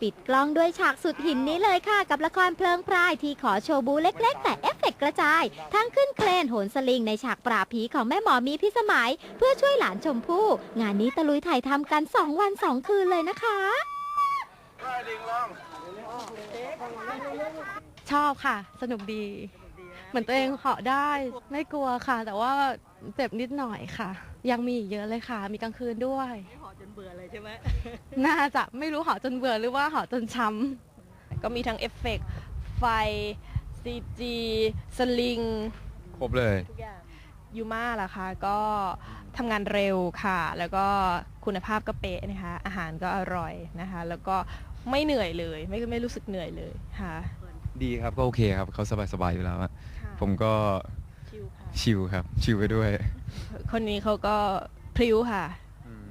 ปิดกล้องด้วยฉากสุดหินนี้เลยค่ะ กับละครเพลิงพรายที่ขอโชว์บูเล็ก ๆ แต่เอฟเฟกต์กระจาย ทั้งขึ้นเครนโหนสลิงในฉากปราบผีของแม่หมอมีพิสมัย เพื่อช่วยหลานชมพู่ งานนี้ตะลุยถ่ายทำกัน 2 วัน 2 คืนเลยนะคะชอบค่ะ สนุกดี เหมือนตัวเองเหาะได้ ไม่กลัวค่ะ แต่ว่า เจ็บนิดหน่อยค่ะ ยังมีอีกเยอะเลยค่ะ มีกลางคืนด้วย หอจนเบื่อเลยใช่ไหม น่าจะไม่รู้เหาะจนเบื่อหรือว่าเหาะจนช้ำก็มีทั้งเอฟเฟกต์ไฟซีจีสลิง ครบเลย ทุกอย่างยูมาล่ะคะก็ทำงานเร็วค่ะ แล้วก็คุณภาพก็เป๊ะนะคะ อาหารก็อร่อยนะคะ แล้วก็ไม่เหนื่อยเลย ไม่ไม่รู้สึกเหนื่อยเลยค่ะ ดีครับก็โอเคครับเขาสบายๆอยู่แล้วอะผมก็ ชิลค่ะ ชิลครับ ชิลไปด้วย คนนี้เขาก็พริ้วค่ะ อืม